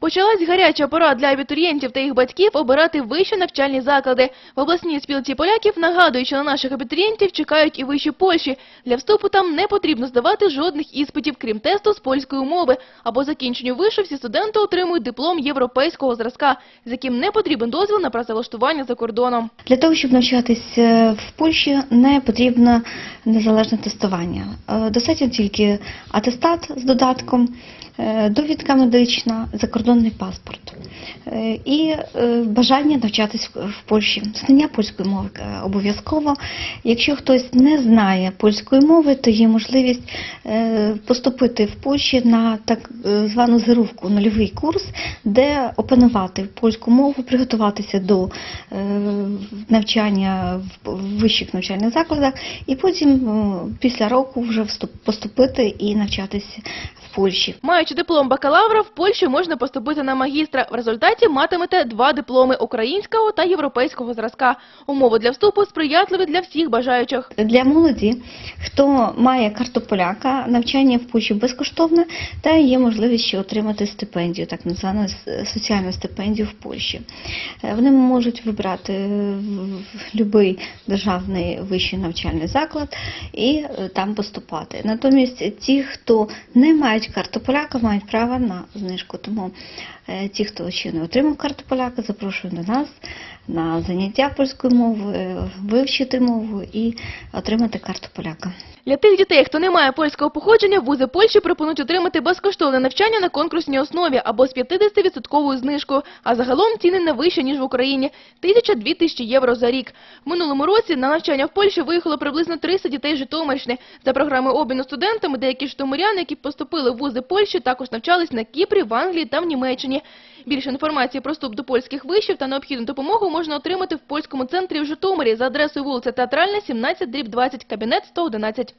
Почалась гаряча пора для абітурієнтів та їх батьків обирати вищі навчальні заклади. В обласній спілці поляків нагадують, що на наших абітурієнтів чекають і вищі Польщі. Для вступу там не потрібно здавати жодних іспитів, крім тесту з польської мови. Або закінченню вишу всі студенти отримують диплом європейського зразка, з яким не потрібен дозвіл на працевлаштування за кордоном. Для того, щоб навчатись е, в Польщі, не потрібно незалежне тестування. Е, Достатньо тільки атестат з додатком, довідка медична, закордонний паспорт Е, і е, бажання навчатись в Польщі. Знання польської мови е, обов'язково. Якщо хтось не знає польської мови, то є можливість е, поступити в Польщі на так е, звану зирувку, нульовий курс, де опанувати польську мову, приготуватися до е, навчання в вищих навчальних закладах, і потім е, після року вже поступити і навчатися Польщі. Маючи диплом бакалавра, в Польщу можна поступити на магістра. В результаті матимете два дипломи українського та європейського зразка. Умови для вступу сприятливі для всіх бажаючих. Для молоді, хто має карту поляка, навчання в Польщі безкоштовне, та є можливість ще отримати стипендію, так звану соціальну стипендію в Польщі. Е, Вони можуть вибрати будь-який державний вищий навчальний заклад і е, там поступати. Натомість ті, хто не мають карту поляка, мають право на знижку. Тому е, ті, хто ще не отримав карту поляка, запрошую до нас на заняття польською мовою, е, вивчити мову і отримати карту поляка. Для тих дітей, хто не має польського походження, вузи Польщі пропонують отримати безкоштовне навчання на конкурсній основі або з 50% знижкою, а загалом ціни не вищі, ніж в Україні – 1000-2000 тисячі євро за рік. Минулому році на навчання в Польщі виїхало приблизно 300 дітей Житомирщини. За програмою обміну студентами деякі житомиряни, які поступили в вузи Польщі, також навчались на Кіпрі, в Англії та в Німеччині. Більше інформації про вступ до польських вишів та необхідну допомогу можна отримати в польському центрі в Житомирі за адресою вулиця Театральна, 17, дріб 20, кабінет 111.